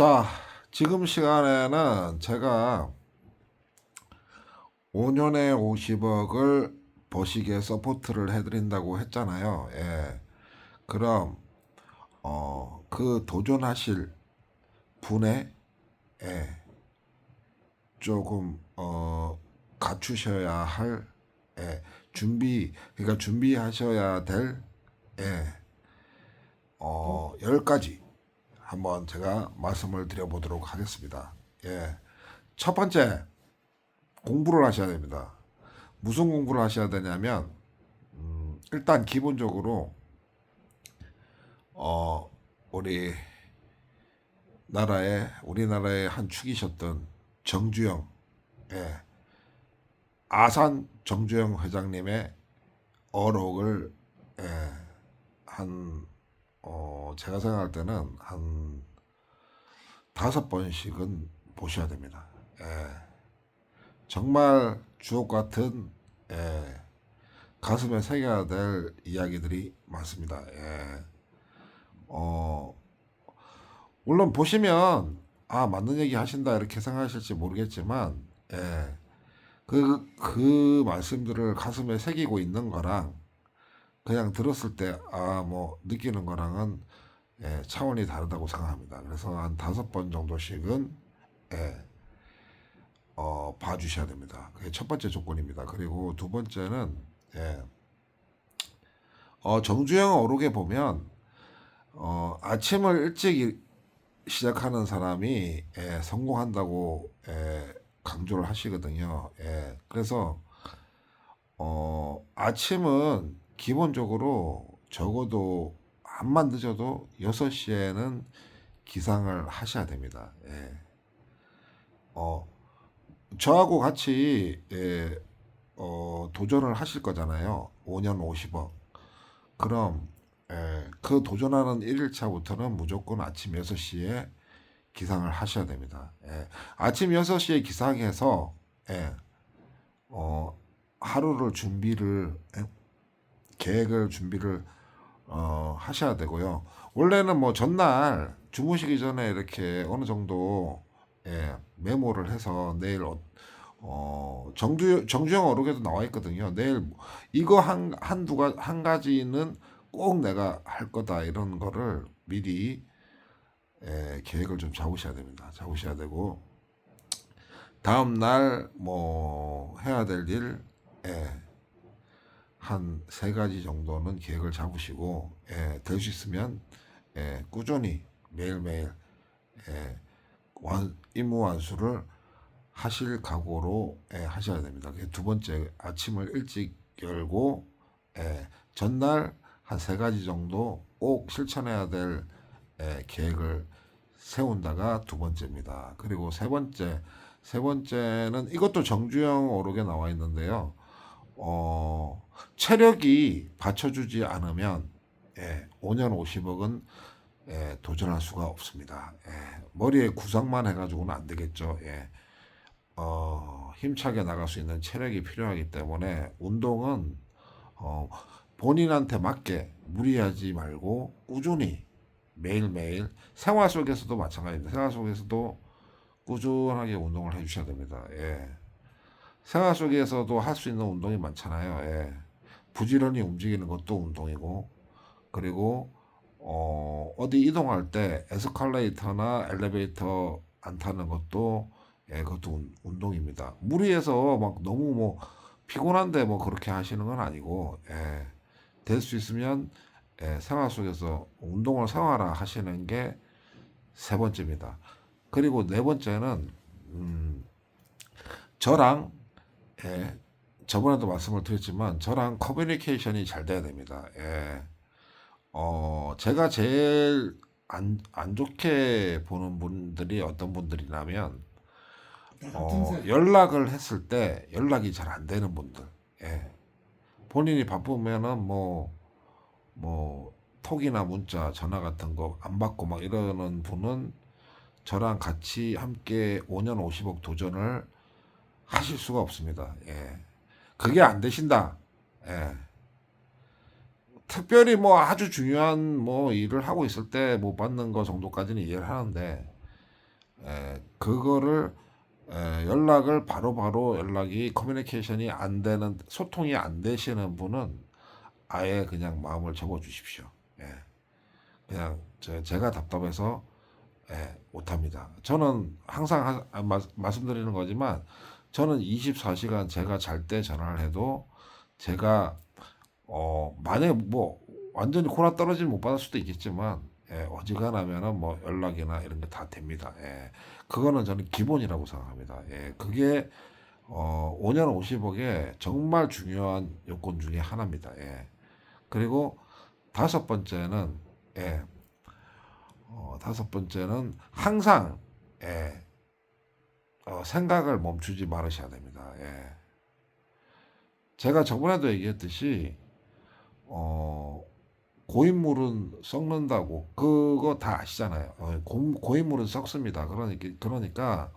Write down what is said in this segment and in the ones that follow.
자, 지금 시간에는 제가 5년에 50억을 버시게 서포트를 해드린다고 했잖아요. 예. 그럼, 어, 그 도전하실 분의, 예, 조금, 어, 갖추셔야 할, 예, 준비, 그러니까 준비하셔야 될, 예, 어, 10가지 한번 제가 말씀을 드려보도록 하겠습니다. 예. 첫 번째, 공부를 하셔야 됩니다. 무슨 공부를 하셔야 되냐면, 음, 일단 기본적으로, 어, 우리 나라의, 우리나라의 한 축이셨던 정주영, 예. 아산 정주영 회장님의 어록을, 예, 한, 어, 제가 생각할 때는 한 다섯 번씩은 보셔야 됩니다. 예. 정말 주옥 같은 예, 가슴에 새겨야 될 이야기들이 많습니다. 예. 어, 물론 보시면 아 맞는 얘기 하신다 이렇게 생각하실지 모르겠지만 예, 그, 그 말씀들을 가슴에 새기고 있는 거랑 그냥 들었을 때 아 뭐 느끼는 거랑은 예, 차원이 다르다고 생각합니다. 그래서 한 다섯 번 정도씩은 예, 어, 봐주셔야 됩니다. 그게 첫 번째 조건입니다. 그리고 두 번째는 예, 어, 정주영 어록에 보면 어, 아침을 일찍 일- 시작하는 사람이 예, 성공한다고 예, 강조를 하시거든요. 예, 그래서 어, 아침은 기본적으로 적어도 암만 늦어도 6시에는 기상을 하셔야 됩니다. 예. 어, 저하고 같이 예, 어, 도전을 하실 거잖아요. 5년 50억. 그럼 예, 그 도전하는 1일차부터는 무조건 아침 6시에 기상을 하셔야 됩니다. 예. 아침 6시에 기상해서 예, 어, 하루를 준비를 예, 계획을 준비를 어, 하셔야 되고요. 원래는 뭐 전날 주무시기 전에 이렇게 어느 정도 예, 메모를 해서 내일 어, 어, 정주 정주영 어록에도 나와 있거든요. 내일 이거 한 한두 가 한 가지는 꼭 내가 할 거다 이런 거를 미리 예, 계획을 좀 잡으셔야 됩니다. 잡으셔야 되고 다음 날 뭐 해야 될 일, 예, 한 세 가지 정도는 계획을 잡으시고 예, 될 수 있으면 예, 꾸준히 매일매일 예, 완, 임무 완수를 하실 각오로 예, 하셔야 됩니다. 두 번째 아침을 일찍 열고 예, 전날 한 세 가지 정도 꼭 실천해야 될 예, 계획을 세운다가 두 번째입니다. 그리고 세 번째 세 번째는 이것도 정주영 오록에 나와 있는데요. 어, 체력이 받쳐주지 않으면 예, 5년 50억은 예, 도전할 수가 없습니다. 예, 머리에 구상만 해가지고는 안 되겠죠. 예, 어, 힘차게 나갈 수 있는 체력이 필요하기 때문에 운동은 어, 본인한테 맞게 무리하지 말고 꾸준히 매일매일 생활 속에서도 마찬가지입니다. 생활 속에서도 꾸준하게 운동을 해주셔야 됩니다. 예. 생활 속에서도 할 수 있는 운동이 많잖아요. 예. 부지런히 움직이는 것도 운동이고, 그리고 어, 어디 이동할 때 에스컬레이터나 엘리베이터 안 타는 것도 예, 그것도 운- 운동입니다. 무리해서 막 너무 뭐 피곤한데 뭐 그렇게 하시는 건 아니고, 예. 될 수 있으면 예, 생활 속에서 운동을 생활화 하시는 게 세 번째입니다. 그리고 네 번째는 음, 저랑 예, 저번에도 말씀을 드렸지만 저랑 커뮤니케이션이 잘 돼야 됩니다. 예. 어, 제가 제일 안, 안 좋게 보는 분들이 어떤 분들이냐면 어, 연락을 했을 때 연락이 잘 안 되는 분들. 예. 본인이 바쁘면은 뭐, 뭐, 톡이나 문자, 전화 같은 거 안 받고 막 이러는 분은 저랑 같이 함께 5년 50억 도전을 하실 수가 없습니다. 예. 그게 안 되신다. 예. 특별히 뭐 아주 중요한 뭐 일을 하고 있을 때 못 받는 거 정도까지는 이해를 하는데 에, 그거를 에, 연락을 바로 바로 연락이 커뮤니케이션이 안 되는 소통이 안 되시는 분은 아예 그냥 마음을 접어 주십시오. 예. 그냥 제, 제가 답답해서 예, 못합니다. 저는 항상 하, 아, 마, 말씀드리는 거지만 저는 24시간 제가 잘 때 전화를 해도 제가 어 만약에 뭐 완전히 코나 떨어지면 못 받을 수도 있겠지만 예, 어지간하면은 뭐 연락이나 이런 게 다 됩니다. 예, 그거는 저는 기본이라고 생각합니다. 예, 그게 어 5년 50억의 정말 중요한 요건 중에 하나입니다. 예. 그리고 다섯 번째는 예, 어, 다섯 번째는 항상 예, 어, 생각을 멈추지 말으셔야 됩니다. 예. 제가 저번에도 얘기했듯이 어, 고인물은 썩는다고 그거 다 아시잖아요. 어, 고, 고인물은 썩습니다. 그러니까 그러니까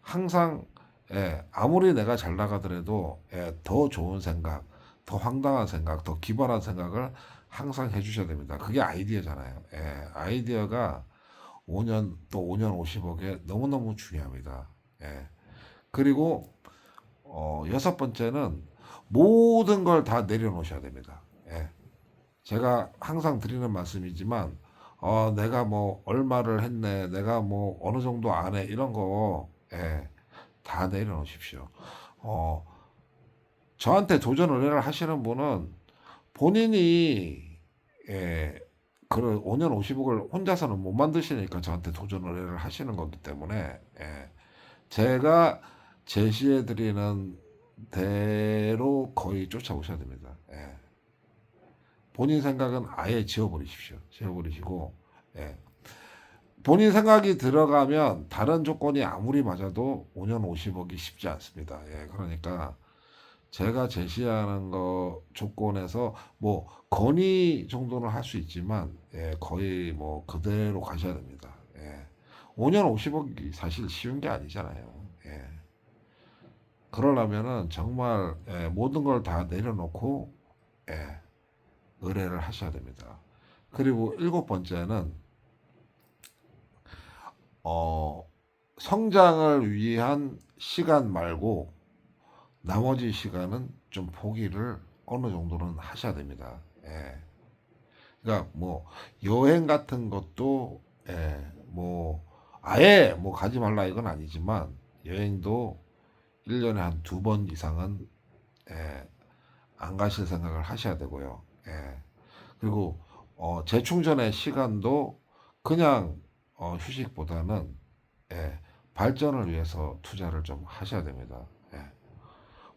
항상 예, 아무리 내가 잘 나가더라도 예, 더 좋은 생각, 더 황당한 생각, 더 기발한 생각을 항상 해주셔야 됩니다. 그게 아이디어잖아요. 예, 아이디어가 5년 또 5년 50억에 너무너무 중요합니다. 예. 그리고 어, 여섯 번째는 모든 걸 다 내려놓으셔야 됩니다. 예. 제가 항상 드리는 말씀이지만 어, 내가 뭐 얼마를 했네, 내가 뭐 어느 정도 안 해, 이런 거, 예, 다 내려놓으십시오. 어, 저한테 도전 의뢰를 하시는 분은 본인이, 예, 그 5년 50억을 혼자서는 못 만드시니까 저한테 도전 의뢰를 하시는 거기 때문에, 예, 제가 제시해 드리는 대로 거의 쫓아오셔야 됩니다. 예. 본인 생각은 아예 지워버리십시오. 지워버리시고, 예. 본인 생각이 들어가면 다른 조건이 아무리 맞아도 5년 50억이 쉽지 않습니다. 예. 그러니까 제가 제시하는 거 조건에서 뭐 건의 정도는 할 수 있지만 예, 거의 뭐 그대로 가셔야 됩니다. 예. 5년 50억이 사실 쉬운 게 아니잖아요. 예. 그러려면은 정말 예, 모든 걸 다 내려놓고 예, 의뢰를 하셔야 됩니다. 그리고 일곱 번째는 어, 성장을 위한 시간 말고 나머지 시간은 좀 포기를 어느 정도는 하셔야 됩니다. 예. 그러니까 뭐 여행 같은 것도 예, 뭐 아예 뭐 가지 말라 이건 아니지만 여행도 1년에 한 두 번 이상은 예, 안 가실 생각을 하셔야 되고요. 예. 그리고 어, 재충전의 시간도 그냥 어, 휴식보다는 예, 발전을 위해서 투자를 좀 하셔야 됩니다. 예.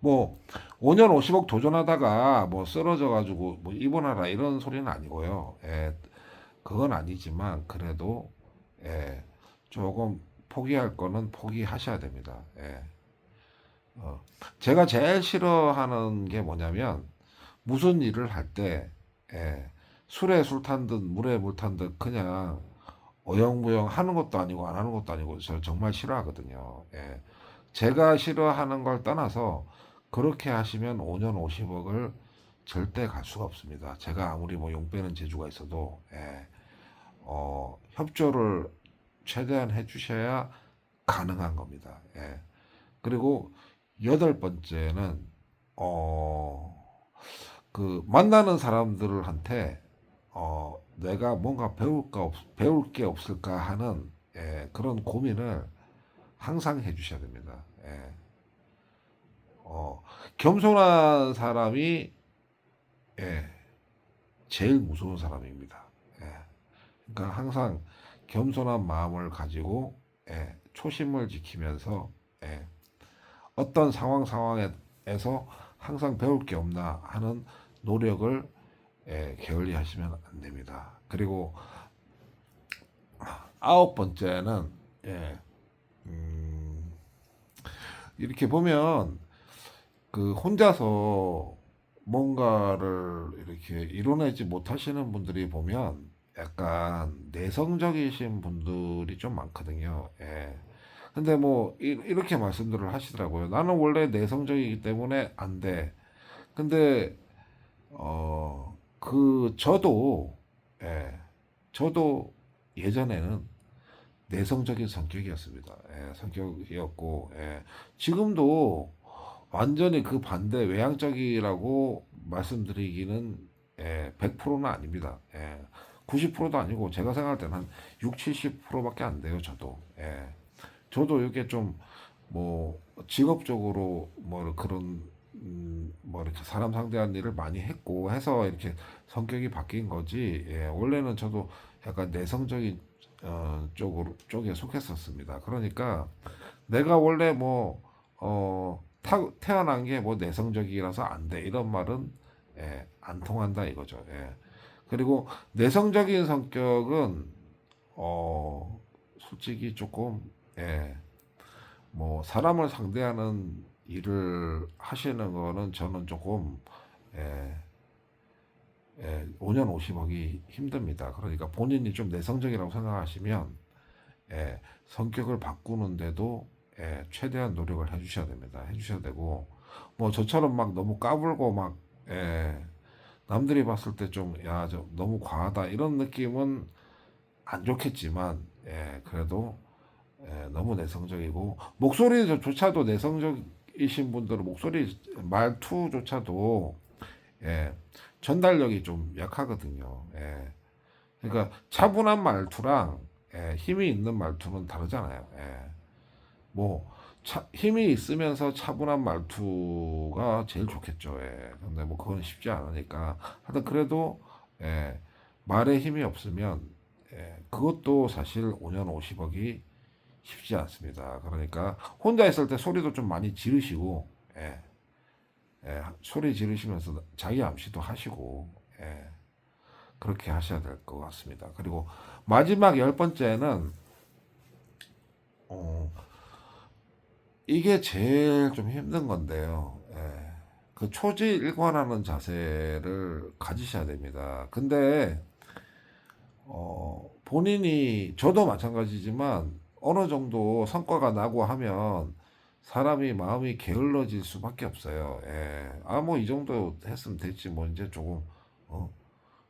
뭐 5년 50억 도전하다가 뭐 쓰러져 가지고 뭐 입원하라 이런 소리는 아니고요. 예, 그건 아니지만 그래도 예, 조금 포기할 거는 포기하셔야 됩니다. 예. 어, 제가 제일 싫어하는 게 뭐냐면 무슨 일을 할때 예, 술에 술 탄 듯 물에 물 탄 듯 그냥 어영부영 하는 것도 아니고 안 하는 것도 아니고 저 정말 싫어하거든요. 예. 제가 싫어하는 걸 떠나서 그렇게 하시면 5년 50억을 절대 갈 수가 없습니다. 제가 아무리 뭐 용 빼는 재주가 있어도 예. 어, 협조를 최대한 해주셔야 가능한 겁니다. 예. 그리고 여덟 번째는 어, 그 만나는 사람들한테 어, 내가 뭔가 배울까 없, 배울 게 없을까 하는 예, 그런 고민을 항상 해주셔야 됩니다. 예. 어, 겸손한 사람이 예, 제일 무서운 사람입니다. 예. 그러니까 항상 겸손한 마음을 가지고 예, 초심을 지키면서 예, 어떤 상황 상황에서 항상 배울 게 없나 하는 노력을 예, 게을리 하시면 안 됩니다. 그리고 아홉 번째는 예, 음, 이렇게 보면 그 혼자서 뭔가를 이렇게 이뤄내지 못하시는 분들이 보면 약간 내성적이신 분들이 좀 많거든요. 예. 근데 뭐 이, 이렇게 말씀들을 하시더라고요. 나는 원래 내성적이기 때문에 안 돼. 근데 어, 그 저도 예, 저도 예전에는 내성적인 성격이었습니다. 예, 성격이었고 예, 지금도 완전히 그 반대 외향적이라고 말씀드리기는 예, 100%는 아닙니다. 예, 90%도 아니고 제가 생각할 때는 한 6, 70%밖에 안 돼요. 저도. 예. 저도 이게 좀 뭐 직업적으로 뭐 그런 음, 뭐 이렇게 사람 상대한 일을 많이 했고 해서 이렇게 성격이 바뀐 거지. 예, 원래는 저도 약간 내성적인 어, 쪽으로 쪽에 속했었습니다. 그러니까 내가 원래 뭐 어, 타, 태어난 게 뭐 내성적이라서 안 돼. 이런 말은 예, 안 통한다 이거죠. 예. 그리고 내성적인 성격은 어 솔직히 조금 예. 뭐 사람을 상대하는 일을 하시는 거는 저는 조금 예, 예, 5년 50억이 힘듭니다. 그러니까 본인이 좀 내성적이라고 생각하시면 예, 성격을 바꾸는데도 예, 최대한 노력을 해주셔야 됩니다. 해주셔야 되고 뭐 저처럼 막 너무 까불고 막 예, 남들이 봤을 때 좀야저 너무 과하다 이런 느낌은 안 좋겠지만 예, 그래도 예, 너무 내성적이고 목소리조차도 내성적이신 분들은 목소리 말투조차도 예, 전달력이 좀 약하거든요. 예. 그러니까 차분한 말투랑 예, 힘이 있는 말투는 다르잖아요. 예. 뭐 차, 힘이 있으면서 차분한 말투가 제일 좋겠죠. 예. 근데 뭐 그건 쉽지 않으니까 하여튼 그래도 예, 말에 힘이 없으면 예, 그것도 사실 5년 50억이 쉽지 않습니다. 그러니까 혼자 있을 때 소리도 좀 많이 지르시고 예, 예, 소리 지르시면서 자기 암시도 하시고 예, 그렇게 하셔야 될 것 같습니다. 그리고 마지막 열 번째는 어, 이게 제일 좀 힘든 건데요. 예, 그 초지일관하는 자세를 가지셔야 됩니다. 근데 어, 본인이 저도 마찬가지지만 어느 정도 성과가 나고 하면 사람이 마음이 게을러질 수밖에 없어요. 예. 아, 뭐, 이 정도 했으면 됐지. 뭐, 이제 조금, 어,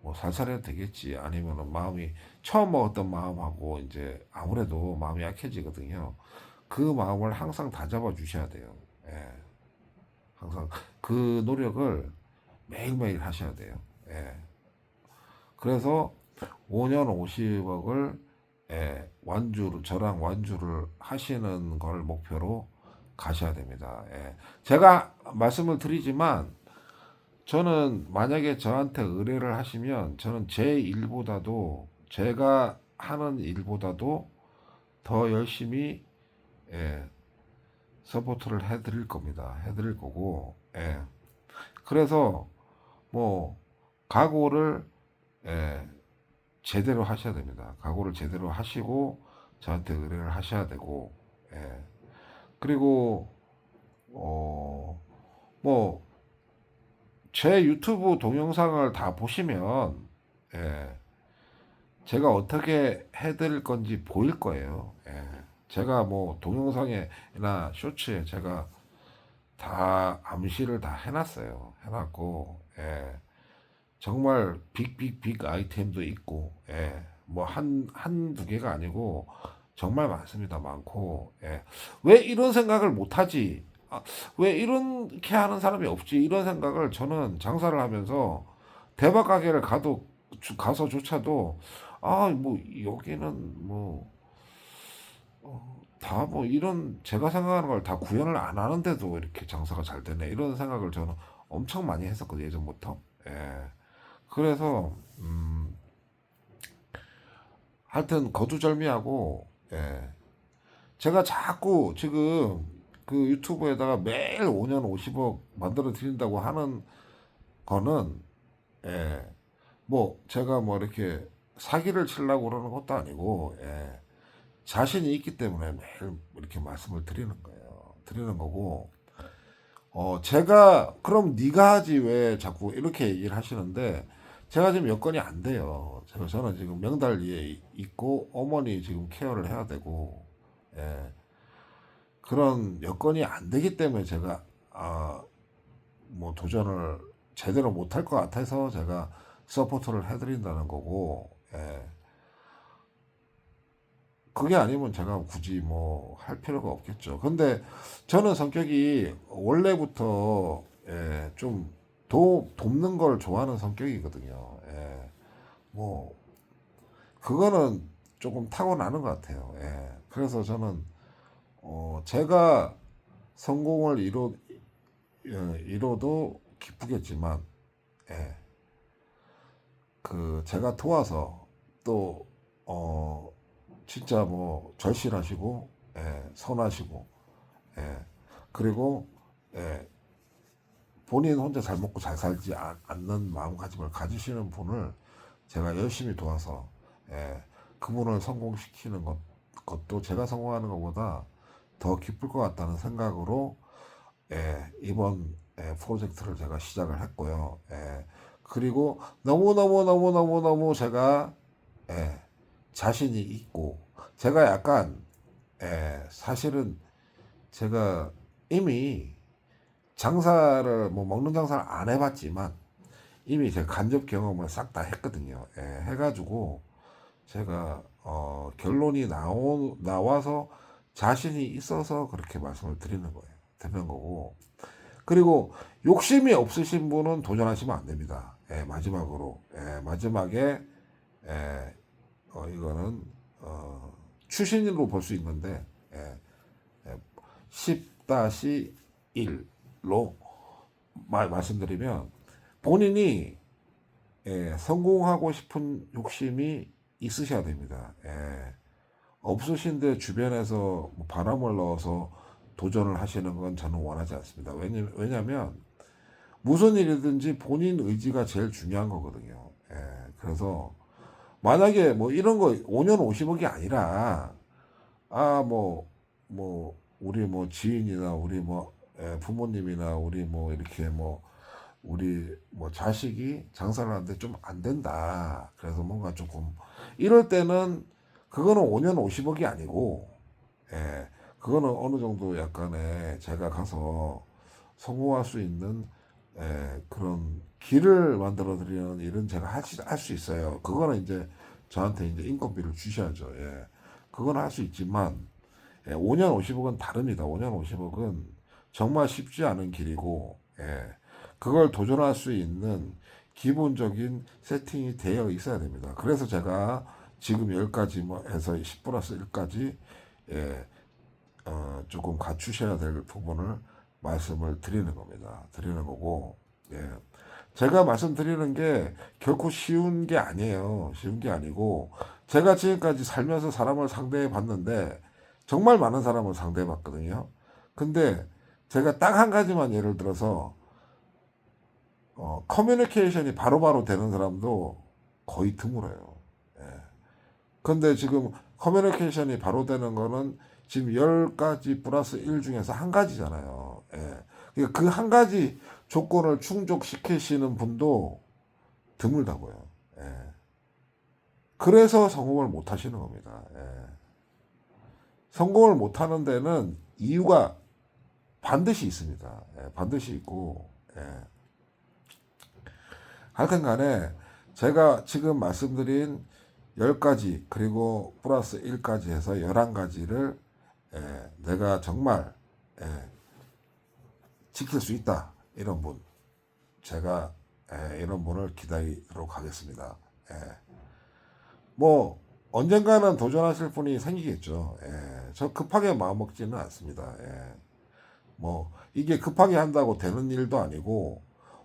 뭐, 살살해도 되겠지. 아니면은 마음이, 처음 먹었던 마음하고, 이제, 아무래도 마음이 약해지거든요. 그 마음을 항상 다잡아 주셔야 돼요. 예. 항상 그 노력을 매일매일 하셔야 돼요. 예. 그래서 5년 50억을 예, 완주를 저랑 완주를 하시는 걸 목표로 가셔야 됩니다. 예. 제가 말씀을 드리지만 저는 만약에 저한테 의뢰를 하시면 저는 제 일보다도 제가 하는 일보다도 더 열심히 예, 서포트를 해드릴 겁니다. 해드릴 거고 예. 그래서 뭐 각오를 예, 제대로 하셔야 됩니다. 각오를 제대로 하시고 저한테 의뢰를 하셔야 되고 예. 그리고 어 뭐 제 유튜브 동영상을 다 보시면 예. 제가 어떻게 해드릴 건지 보일 거예요. 예. 제가 뭐 동영상에나 쇼츠에 제가 다 암시를 다 해놨어요. 해놨고 예. 정말 빅빅빅 아이템도 있고, 예, 뭐 한, 한두 개가 아니고 정말 많습니다. 많고, 예. 왜 이런 생각을 못하지? 아, 왜 이렇게 하는 사람이 없지? 이런 생각을 저는 장사를 하면서 대박 가게를 가도, 가서조차도, 아, 뭐, 여기는 뭐, 어, 다 뭐 이런 제가 생각하는 걸 다 구현을 안 하는데도 이렇게 장사가 잘 되네. 이런 생각을 저는 엄청 많이 했었거든요. 예전부터. 예. 그래서 음, 하여튼 거두절미하고 예. 제가 자꾸 지금 그 유튜브에다가 매일 5년 50억 만들어 드린다고 하는 거는 예. 뭐 제가 뭐 이렇게 사기를 치려고 그러는 것도 아니고 예. 자신이 있기 때문에 매일 이렇게 말씀을 드리는 거예요. 드리는 거고 어 제가 그럼 네가 하지 왜 자꾸 이렇게 얘기를 하시는데 제가 지금 여건이 안 돼요. 제가 저는 지금 명달리에 있고 어머니 지금 케어를 해야 되고 예. 그런 여건이 안 되기 때문에 제가 아, 뭐 도전을 제대로 못할 것 같아서 제가 서포트를 해드린다는 거고 예. 그게 아니면 제가 굳이 뭐 할 필요가 없겠죠. 근데 저는 성격이 원래부터 예, 좀 도, 돕는 걸 좋아하는 성격이거든요. 예, 뭐 그거는 조금 타고나는 것 같아요. 예, 그래서 저는 어, 제가 성공을 이뤄 예, 이뤄도 기쁘겠지만 예, 그 제가 도와서 또 어, 진짜 뭐 절실하시고 예, 선하시고 예, 그리고 예, 본인 혼자 잘 먹고 잘 살지 않- 않는 마음가짐을 가지시는 분을 제가 열심히 도와서 예, 그분을 성공시키는 것, 것도 제가 성공하는 것보다 더 기쁠 것 같다는 생각으로 예, 이번 예, 프로젝트를 제가 시작을 했고요. 예, 그리고 너무너무너무너무너무 제가 예, 자신이 있고 제가 약간 예, 사실은 제가 이미 장사를 뭐 먹는 장사를 안 해봤지만 이미 제가 간접 경험을 싹 다 했거든요. 예, 해가지고 제가 어, 결론이 나오, 나와서 자신이 있어서 그렇게 말씀을 드리는 거예요. 드리는 거고 그리고 욕심이 없으신 분은 도전하시면 안 됩니다. 예, 마지막으로 예, 마지막에 예, 어, 이거는 어, 추신으로 볼 수 있는데 예, 예, 10-1로 말씀드리면 본인이 예, 성공하고 싶은 욕심이 있으셔야 됩니다. 예, 없으신데 주변에서 뭐 바람을 넣어서 도전을 하시는 건 저는 원하지 않습니다. 왜냐, 왜냐면 무슨 일이든지 본인 의지가 제일 중요한 거거든요. 예, 그래서 만약에 뭐 이런 거 5년 50억이 아니라 아 뭐뭐 우리 뭐 지인이나 우리 뭐 예, 부모님이나 우리 뭐 이렇게 뭐 우리 뭐 자식이 장사를 하는데 좀 안 된다. 그래서 뭔가 조금 이럴 때는 그거는 5년 50억이 아니고 예, 그거는 어느 정도 약간의 제가 가서 성공할 수 있는 예, 그런 길을 만들어 드리는 일은 제가 할 수 있어요. 그거는 이제 저한테 이제 인건비를 주셔야죠. 예. 그건 할 수 있지만 예, 5년 50억은 다릅니다. 5년 50억은 정말 쉽지 않은 길이고 예. 그걸 도전할 수 있는 기본적인 세팅이 되어 있어야 됩니다. 그래서 제가 지금 10가지 뭐 해서 10 플러스 1까지 예, 어, 조금 갖추셔야 될 부분을 말씀을 드리는 겁니다. 드리는 거고, 예. 제가 말씀드리는 게 결코 쉬운 게 아니에요. 쉬운 게 아니고, 제가 지금까지 살면서 사람을 상대해 봤는데, 정말 많은 사람을 상대해 봤거든요. 근데 제가 딱 한 가지만 예를 들어서, 어, 커뮤니케이션이 바로바로 되는 사람도 거의 드물어요. 예. 근데 지금 커뮤니케이션이 바로 되는 거는 지금 10가지 플러스 1 중에서 한 가지잖아요. 예. 그러니까 그한 가지 조건을 충족시키시는 분도 드물다고요. 예. 그래서 성공을 못 하시는 겁니다. 예. 성공을 못 하는 데는 이유가 반드시 있습니다. 예, 반드시 있고, 예. 하여튼 간에 제가 지금 말씀드린 10가지 그리고 플러스 1까지 해서 11가지를 예, 내가 정말 예, 지킬 수 있다 이런 분 제가 예, 이런 분을 기다리도록 하겠습니다. 예. 뭐 언젠가는 도전하실 분이 생기겠죠. 예, 저 급하게 마음 먹지는 않습니다. 예. 뭐 이게 급하게 한다고 되는 일도 아니고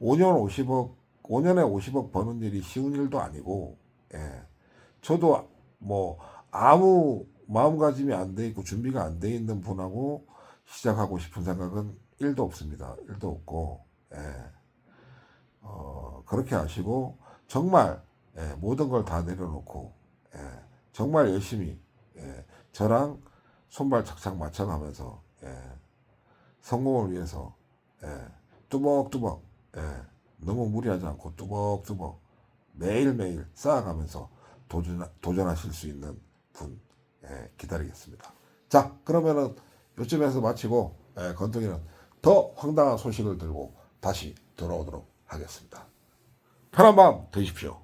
5년 50억 5년에 50억 버는 일이 쉬운 일도 아니고 예. 저도 뭐 아무 마음가짐이 안 돼 있고 준비가 안 돼 있는 분하고 시작하고 싶은 생각은 1도 없습니다. 1도 없고 예. 어, 그렇게 하시고 정말 예, 모든 걸 다 내려놓고 예, 정말 열심히 예, 저랑 손발 착착 맞춰가면서 예, 성공을 위해서 예, 뚜벅뚜벅 예, 너무 무리하지 않고 뚜벅뚜벅 매일매일 쌓아가면서 도전, 도전하실 수 있는 분 예, 기다리겠습니다. 자 그러면은 요쯤에서 마치고 예, 건통이는 더 황당한 소식을 들고 다시 돌아오도록 하겠습니다. 편한 밤 되십시오.